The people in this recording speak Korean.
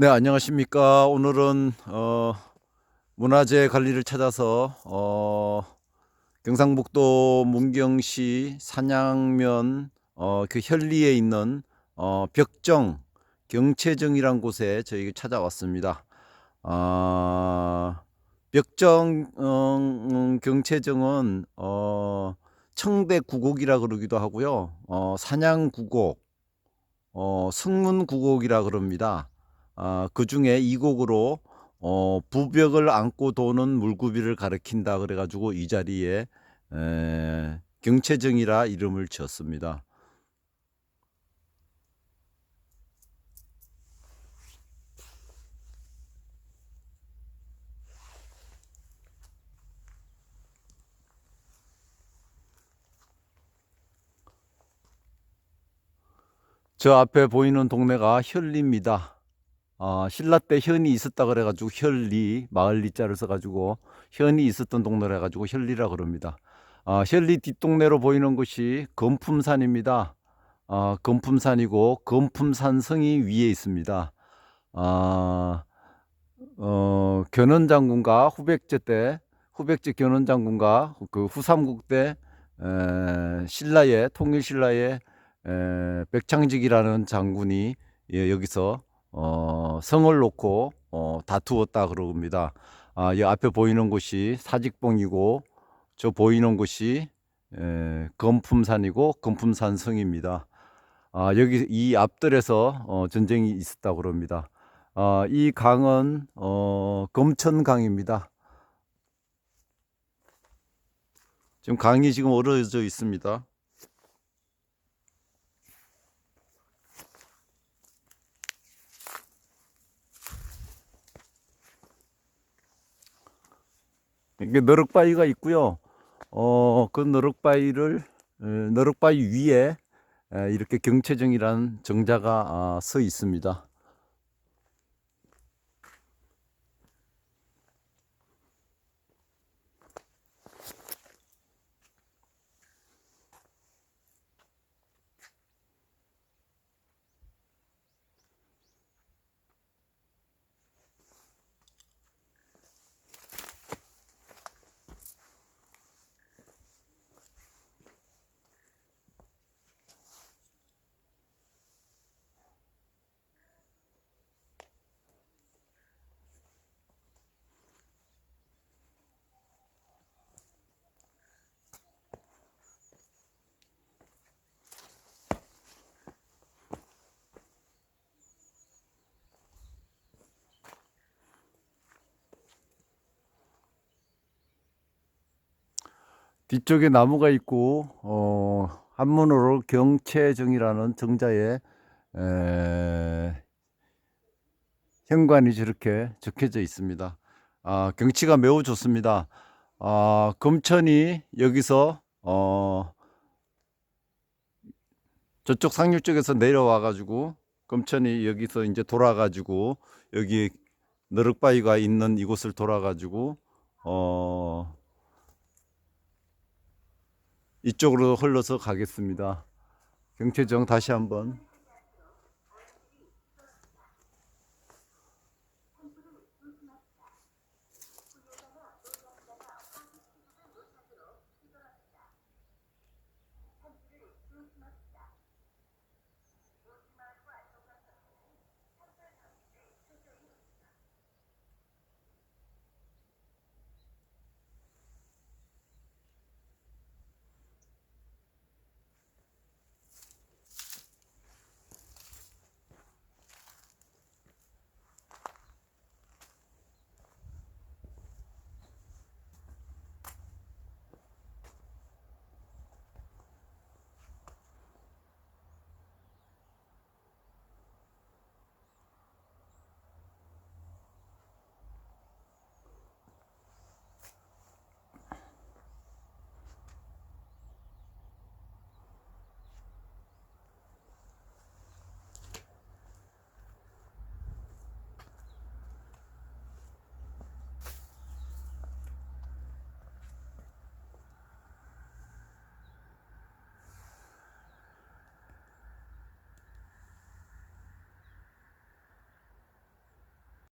네, 안녕하십니까. 오늘은 어, 문화재 관리를 찾아서 어, 경상북도 문경시 산양면 어, 그 현리에 있는 어, 벽정 경채정이란 곳에 저희가 찾아왔습니다. 아, 벽정 어, 음, 경채정은 어, 청대 구곡이라 그러기도 하고요. 어, 산양 구곡, 어, 승문 구곡이라 그럽니다. 아, 그 중에 이 곡으로 어, 부벽을 안고 도는 물구비를 가리킨다 그래가지고 이 자리에 에, 경채정이라 이름을 지었습니다. 저 앞에 보이는 동네가 현리입니다. 아, 신라 때 현이 있었다 그래가지고 현리 마을 리자를 써가지고 현이 있었던 동네라 해가지고 현리라 그럽니다. 아, 현리 뒷동네로 보이는 곳이 금품산입니다. 아, 금품산이고 금품산성이 위에 있습니다. 아, 어, 견원장군과 후백제 때 후백제 견원장군과 그 후삼국 때 에, 신라의 통일 신라의 에, 백창직이라는 장군이 예, 여기서 어, 성을 놓고 어, 다투었다 그럽니다. 아, 이 앞에 보이는 곳이 사직봉이고 저 보이는 곳이 에, 금품산이고 금품산 성입니다. 아, 여기 이 앞들에서 어, 전쟁이 있었다고 그럽니다. 아, 이 강은 어, 금천강입니다. 지금 강이 지금 얼어져 있습니다. 이게 너럭바위가 있고요. 어, 그 너럭바위를 에, 너럭바위 위에 에, 이렇게 경채정이라는 정자가 아, 서 있습니다. 뒤쪽에 나무가 있고 어, 한문으로 경채정이라는 정자에 에, 현관이 저렇게 적혀져 있습니다. 아, 경치가 매우 좋습니다. 아, 금천이 여기서 어, 저쪽 상류 쪽에서 내려와 가지고 금천이 여기서 이제 돌아 가지고 여기 너럭바위가 있는 이곳을 돌아 가지고 어 이쪽으로 흘러서 가겠습니다. 경채정 다시 한번